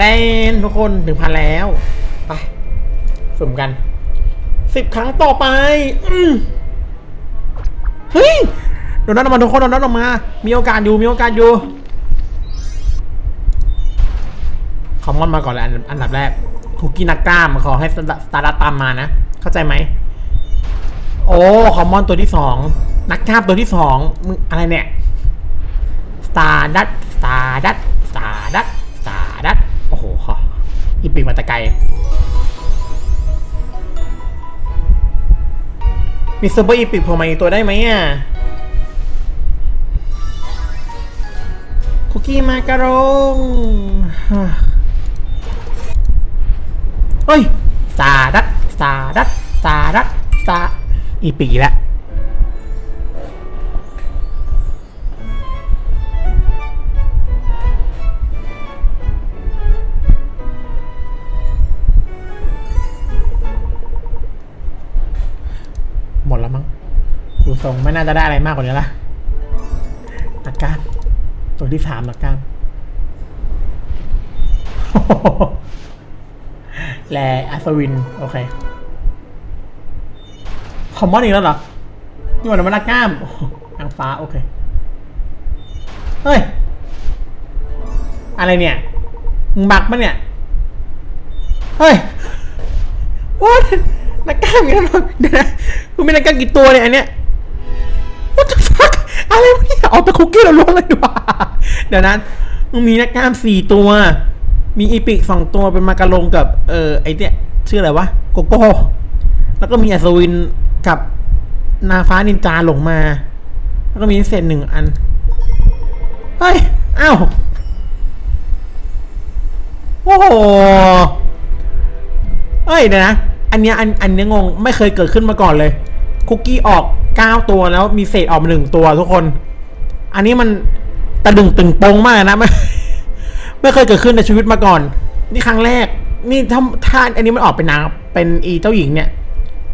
แลนทุกคนถึงพันแล้ว ไปสุ่มกันสิบครั้งต่อไปอืมเฮ้ยโดนนัดออกมาทุกคนโดนนัดออกมา มีโอกาสอยู่ มีโอกาสอยู่ คอมมอนมาก่อนเลยอันอันดับแรกคุกกี้นักกล้ามขอให้สตาร์ดัตตามมานะ เข้าใจไหม โอ้คอมมอนตัวที่สอง นักกล้ามตัวที่สองมึงอะไรเนี่ย สตาร์ดัตสตาร์ดัต อีปีกมาตะไกมีซูเปอร์อีพิกโผล่มาอีกตัวได้ไหมอะ คุกกี้มาการงเฮ้ย สาดัดสาดัดสาดัดสาอีปีแล้ว ดแล้วมั้งดูทรงไม่น่าจะได้อะไรมากกว่านี้ละหนักกล้ามตัวที่สามหนักกล้ามแลอัศวิน โอเคคอมมอนอีกแล้วเหรอ นี่มันมันนักกล้ามอ้โหนางฟ้า โอเค เฮ้ย อะไรเนี่ย มึงบักปะเนี่ย เฮ้ย what นักกล้ามอีกแล้วเหรอเดี๋ยวนะมึงมีนักกล้ามกี่ตัวเนี่ยอันเนี้ย what the fuck อะไรวะเนี่ยเอาแต่คุกกี้เราล้วนเลยดีกว่าเดี๋ยวนั้นมึงมีนักกล้ามสี่ตัว มีอีพิกสองตัวเป็นมาการงกับ เออไอเนี่ยชื่ออะไรวะโกโก้แล้วก็มีอัศวินกับนาฟ้านินจาหลงมา แล้วก็มีเศษหนึ่งอัน เฮ้ย อ้าว โอ้โหเอ้ยเดี๋ยวนะ อันเนี้ยอันอันเนี้ยงงไม่เคยเกิดขึ้นมาก่อนเลย คุกกี้ออกเก้าตัวแล้วมีเศษออกมาหนึ่งตัวทุกคน อันนี้มันตะดึงตึงโปงมากนะไม่ไม่เคยเกิดขึ้นในชีวิตมาก่อน นี่ครั้งแรก นี่ถ้าถ้าอันนี้มันออกเป็นนางเป็นอีเจ้าหญิงเนี่ย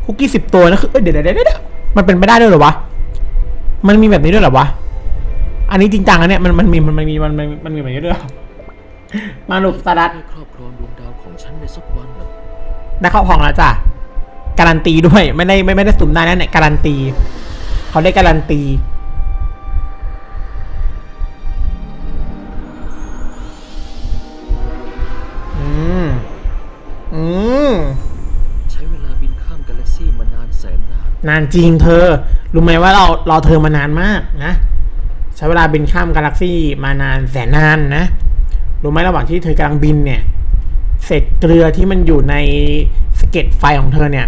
คุกกี้สิบตัวนะคือเอ้ยเดี๋ยวเดี๋ยวเดี๋ยวเดี๋ยวมันเป็นไปได้ด้วยหรอวะมันมีแบบนี้ด้วยหรอวะอันนี้จริงจังอันเนี้ยมันมันมีมันมีมันมันมีแบบนี้ด้วยมาลูกสตาร์ดัตได้ครอบครองดวงดาวของฉันในสัก ได้เข้าห้องแล้วจ้ะการันตีด้วยไม่ได้ไม่ไม่ได้สุ่มได้นะเนี่ยการันตี เขาได้การันตีอืมอืมใช้เวลาบินข้ามกาแล็กซี่มานานแสนนาน นานจริงเธอ รู้ไหมว่าเรารอเธอมานานมากนะ ใช้เวลาบินข้ามกาแล็กซี่มานานแสนนานนะ รู้ไหมระหว่างที่เธอกำลังบินเนี่ย เศษเกลือที่มันอยู่ในสเก็ตไฟของเธอเนี่ย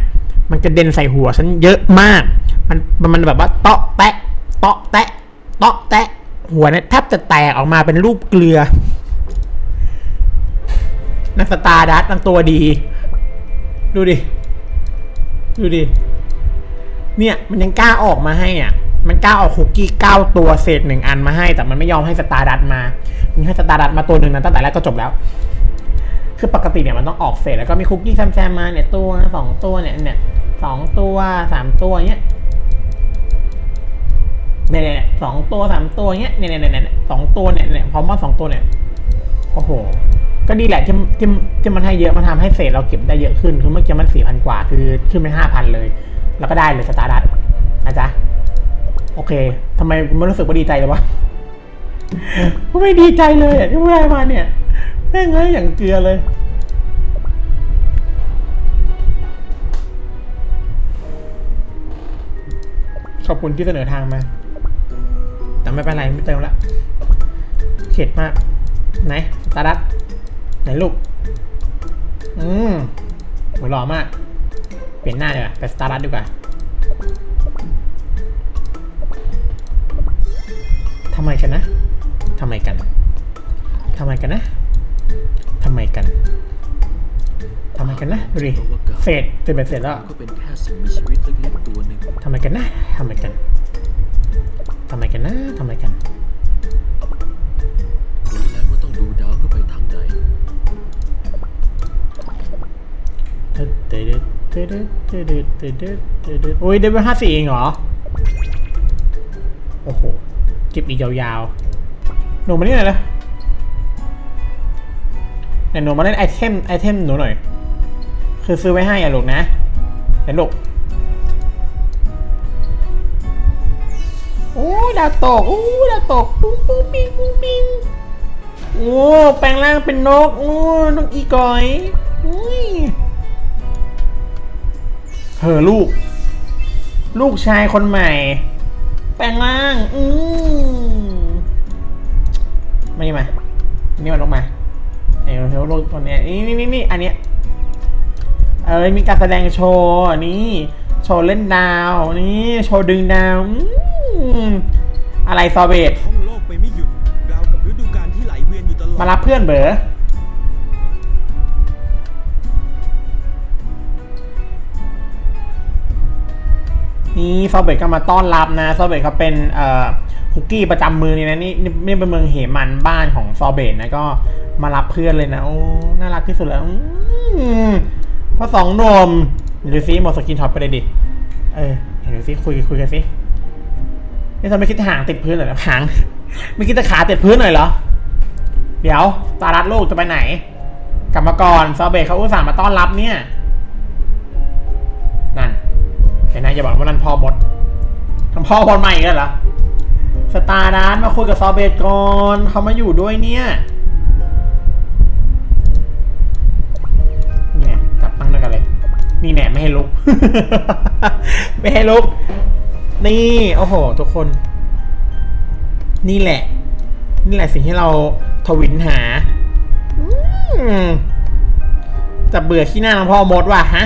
มันกระเด็นใส่หัวฉันเยอะมาก มันมันแบบว่าเตาะแตะเตาะแตะเตาะแตะหัวเนี่ยแทบจะแตกออกมาเป็นรูปเกลือนักสตาร์ดัสตั้งตัวดี ดูดิ ดูดิ เนี่ย มันยังกล้าออกมาให้อะ มันกล้าออกคุกกี้เก้าตัวเศษหนึ่งอันมาให้ แต่มันไม่ยอมให้สตาร์ดัตมา มันให้สตาร์ดัตมาตัวหนึ่งนะตั้งแต่แรกก็จบแล้ว คือปกติเนี่ยมันต้องออกเศษแล้วก็มีคุกกี้แซมๆมาเนี่ยตัวสองตัวเนี่ยเนี่ยสองตัวสามตัวเนี้ยเนี่ยเนี่ยสองตัวสามตัวเนี้ยเนี่ยเนี่ยเนี่ยสองตัวเนี่ยเนี่ยพร้อมว่าสองตัวเนี่ยโอ้โหก็ดีแหละที่ที่ที่มันให้เยอะมันทำให้เศษเราเก็บได้เยอะขึ้นคือเมื่อกี้มันสี่พันกว่า คือขึ้นไปห้าพันเลย แล้วก็ได้เลยสตาร์ดัตนะจ๊ะโอเคทำไมไม่รู้สึกว่าดีใจเลยวะไม่ดีใจเลยอะที่ได้มาเนี่ย แม่งเอ้อย่างเกลือเลย ขอบคุณที่เสนอทางมา แต่ไม่เป็นไรไม่เติมละ เข็ดมาก ไหนสตาร์ดัตไหนลูก อืมหัวหล่อมาก เปลี่ยนหน้าดีกว่าไปสตาร์ดัตดีกว่าทำไมกันนะทำไมกันทำไมกันนะ ทำไมกันทำไมกันนะดูดิเสร็จเสร็จแล้วก็เป็นแค่สิ่งมีชีวิตเล็กๆตัวหนึ่งทำไมกันนะทำไมกันทำไมกันนะทำไมกันรู้แล้วว่าต้องดูดาวเพื่อไปทางใไเด้อ้ยเด้ไปห้าสี่เองเหรอ โอ้โหจิบอีกยาวๆลงมานี่หน่อยนะ ยเดี๋ยวหนูมาเล่นไอเทมไอเทมหนูหน่อย คือซื้อไว้ให้อะลูกนะเดี๋ยวลูกโอ้ยดาวตกโอ้ยดาวตกปุ้งปุ้งปิงปุ้งปิงโอ้แปลงร่างเป็นนกโอ้นกอีกอยอุ้ยเธอลูก ลูกชายคนใหม่ แปลงร่าง อืมมานี่มานี่มันลงมา เออเทวโลกตัวเนี้ยนี่นี่นี่นี่อันเนี้ยเออมีการแสดงโชว์นี่โชว์เล่นดาวนี่โชว์ดึงดาวอืมอะไรซอเบตท่องโลกไปไม่หยุดราวกับฤดูกาลที่ไหลเวียนอยู่ตลอดมารับเพื่อนเบอ นี่ซอเบตก็มาต้อนรับนะซอเบตเขาเป็นเอ่อคุกกี้ประจำเมืองนี่นะนี่นี่เป็นเมืองเหมันบ้านของซอเบตนะก็มารับเพื่อนเลยนะโอ้น่ารักที่สุดแล้วอืมพอสองนมดูซิหมดสกินช็อตไปเลยดิเออเห็นดูซิคุยคุยกันสินี่ทำไมคิดจะหางติดพื้นหน่อยหางไม่คิดจะขาติดพื้นหน่อยเหรอเดี๋ยวตาลัดลูกจะไปไหนกลับมาก่อนซาเบะเขาอุตส่าห์มาต้อนรับเนี่ย เห็นไหมอย่าบอกว่านั่นพ่อบดทั้งพ่อบดใหม่อีกแล้วเหรอสตาร์ดานมาคุยกับซอเบตก่อนเขามาอยู่ด้วยเนี่ยเนี่ยจับตั้งด้วยกันเลย นี่แน่ไม่ให้ลุก ไม่ให้ลุก นี่ โอ้โห ทุกคน นี่แหละ นี่แหละสิ่งที่เราทวินหาจะเบื่อขี้หน้าของพ่อมดว่ะฮะ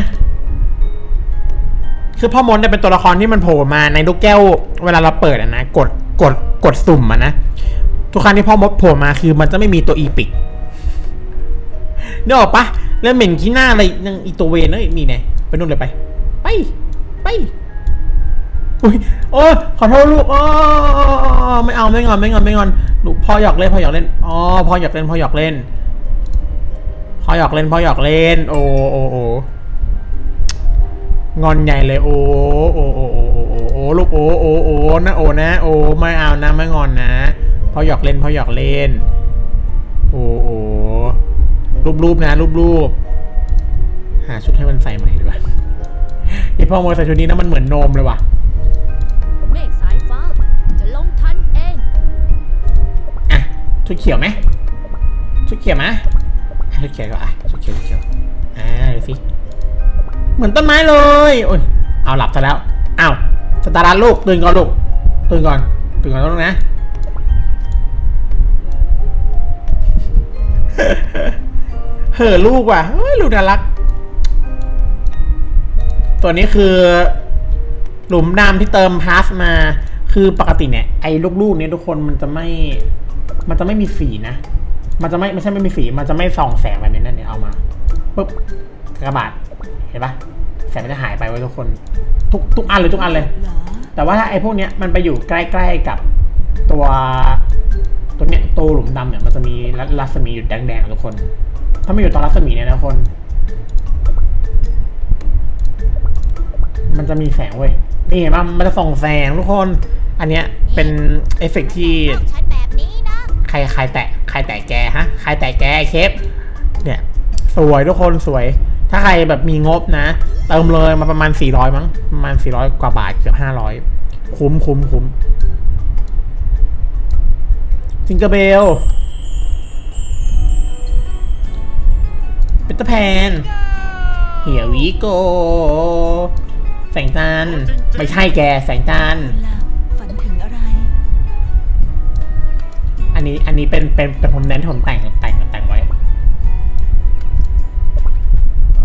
คือพ่อมดเนี่ยเป็นตัวละครที่มันโผล่มาในลูกแก้ว เวลาเราเปิดอะนะกดกดกดสุ่มอะนะทุกครั้งที่พ่อมดโผล่มาคือมันจะไม่มีตัวอีปิกนึกออกปะแล้วเหม็นขี้หน้าอะไรยังอีตัวเวนเอ้ยนี่ไงไปนู่นเลยไป ไป ไปอุ้ยโอ้ยขอโทษลูกอ๋อไม่เอาไม่งอนไม่งอนไม่งอนลูกพ่อหยอกเล่นพ่อหยอกเล่นอ๋อพ่อหยอกเล่นพ่อหยอกเล่นพ่อหยอกเล่นพ่อหยอกเล่น โอ้โอ้โอ้ งอนใหญ่เลยโอ้โอ้โอ้โอ้โอ้โอ้โอ้ลูกโอ้โอ้โอ้นะโอ้นะโอ้ไม่เอานะไม่งอนนะพ่อหยอกเล่นพ่อหยอกเล่นโอ้โอ้รูปรูปนะรูปรูปหาชุดให้มันใส่ใหม่ดีกว่าไอพ่อโมใส่ชุดนี้นะมันเหมือนโนมเลยว่ะเมฆสายฟ้าจะลงทันเองอะชุดเขียวไหมชุดเขียวไหมอะชุดเขียวก็อะชุดเขียวชุดเขียวอ่าดูสิ เหมือนต้นไม้เลยโอ้ยเอาหลับซะแล้วอ้าวสตาร์ทลูกตื่นก่อนลูกตื่นก่อนตื่นก่อนลูกนะเห่อลูกว่ะเฮ้ยลูกน่ารัก ตัวนี้คือ หลุมดำที่เติมพาสมา คือปกติเนี่ย ไอ้ลูกๆเนี่ยทุกคนมันจะไม่ มันจะไม่มีสีนะ มันจะไม่ไม่ใช่ไม่มีสี มันจะไม่ส่องแสงแบบนี้นั่นเนี่ยเอามาปุ๊บกระบาด เห็นปะแสงมันจะหายไปไว้ยทุกคน ทุกทุกอันเลยทุกอันเลย แต่ว่าถ้าไอ้พวกเนี้ยมันไปอยู่ใกล้ๆกับตัวตัวเนี้ยตัวหลุมดำเนี่ยมันจะมีรัรัศมีอยู่แดงๆอะทุกคน ถ้าไม่อยู่ตอนรัศมีเนี่ยนะทุกคน มันจะมีแสงเว้ยนี่เห็นปะมันจะส่องแสงทุกคน อันเนี้ยเป็นเอฟเฟกต์ที่ต้องฉันแบบนี้นะใครใครแตะใครแตะแกฮะใครแตะแกไอ้เคฟเนี่ยสวยทุกคนสวย ถ้าใครแบบมีงบนะ เติมเลยมาประมาณ 400 มั้งประมาณ 400 กว่าบาทเกือบ500 คุ้มคุ้มคุ้มจิงเกอร์เบลเปตเตอร์แพนเฮียวีโก แสงจันไม่ใช่แก แสงจันฝันถึงอะไร อันนี้อันนี้เป็นเป็นเป็นผมเน้นที่ผมแต่ง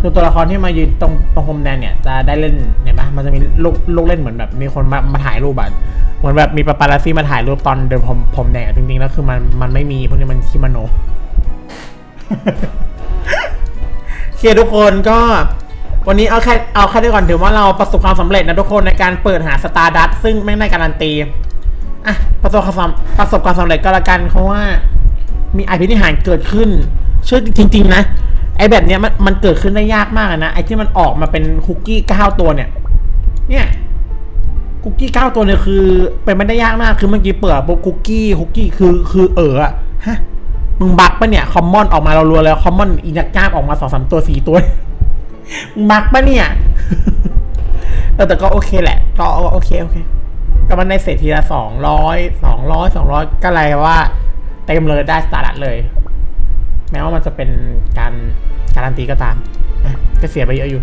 คือตัวละครที่มายืนตรงตรงพรมแดนเนี่ยจะได้เล่นเนี่ยปะมันจะมีลูกลูกเล่นเหมือนแบบมีคนมามาถ่ายรูปแบบเหมือนแบบมีปาปาราซี่มาถ่ายรูปตอนเดินพรมพรมแดงอะจริงๆแล้วคือมันมันไม่มีพวกนี้มันคิมโนโอเคทุกคนก็วันนี้เอาแค่เอาแค่นี้ก่อนถือว่าเราประสบความสำเร็จนะทุกคนในการเปิดหาสตาร์ดัตซึ่งไม่ได้การันตีอะประสบความประสบความสำเร็จก็แล้วกันเพราะว่ามีอภินิหารเกิดขึ้นเชื่อจริง ๆ นะ ไอ้แบบเนี้ยมันมันเกิดขึ้นได้ยากมากนะไอ้ที่มันออกมาเป็นคุกกี้เก้าตัวเนี่ย เนี่ยคุกกี้เก้าตัวเนี่ยคือเป็นไม่ได้ยากมากคือเมื่อกี้เปิดปุ๊บคุกกี้คุกกี้คือคือเอออะฮะมึงบักปะเนี่ยคอมมอนออกมาเรารัวแล้วคอมมอนอีนักกล้าออกมาสองสามตัวสี่ตัวมึงบักปะเนี่ยเออแต่ก็โอเคแหละ ก็โอเคโอเคก็มันได้เศษทีละสองร้อยสองร้อยสองร้อยก็อะไรว่าเต็มเลยได้สตาร์ทเลย แม้ว่ามันจะเป็นการการันตีก็ตามก็เสียไปเยอะอยู่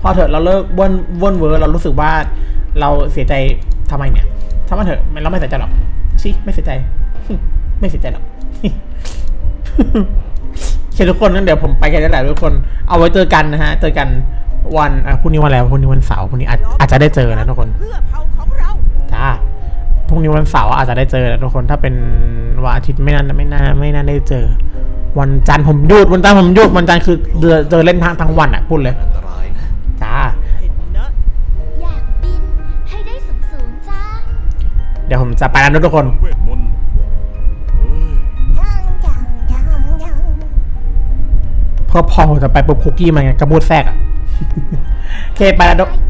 พอเถอะเราเลิกวนวนเวอร์เรารู้สึกว่าเราเสียใจทำไมเนี่ยทำไมเถอะเราไม่เสียใจหรอกชิไม่เสียใจ ไม่เสียใจหรอกเคทุกคนงั้นเดี๋ยวผมไปกันแล้แหละทุกคน เอาไว้เจอกันนะฮะ เจอกันวันอะพรุ่งนี้วันแล้วพรุ่งนี้วันเสาร์พรุ่งนี้อาจอาจจะได้เจอนะทุกคน งนี้วันเสาร์อาจจะได้เจอนะทุกคนถ้าเป็นวันอาทิตย์ไม่น่าไม่น่าไม่น่าได้เจอ วันจันทร์ผมหยุดวันจันทร์ผมหยุดวันจันทร์คือเดินเดินเล่นทั้งทั้งวันอะพูดเลยอันตรายนะจ้า เห็นนะ อยากบินให้ได้สูงสูงๆจ้าเดี๋ยวผมจะไปแล้วนะทุกคน เวทมนต์เอ้ยเพื่อพอจะไปปุ๊บคุกกี้มันไงกระบูดแทรกอะ โอเคไปแล้วทุก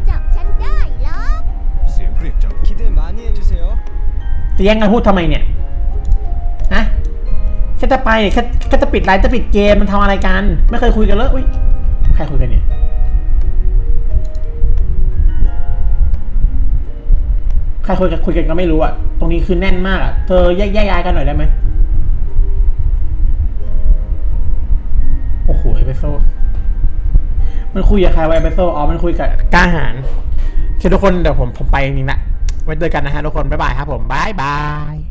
ใค แย่งกันพูดทำไมเนี่ยฮะแค่จะไปแค่แค่จะปิดไลน์จะปิดเกมมันทำอะไรกัน ไม่เคยคุยกันเลยอุ้ยใครคุยกันเนี่ยใครคุยกันคุยกันก็ไม่รู้อะ ตรงนี้คือแน่นมากอะ เธอแยกแยกย้ายกันหน่อยได้ไหมโอ้โหเอเปโซมันคุยกับใครวะเอเปโซอ๋อมันคุยกับกล้าหารโอทุกคนเดี๋ยวผมผมไปจริงๆละ ไว้เจอกันนะฮะทุกคน บ๊ายบายครับผม บ๊ายบาย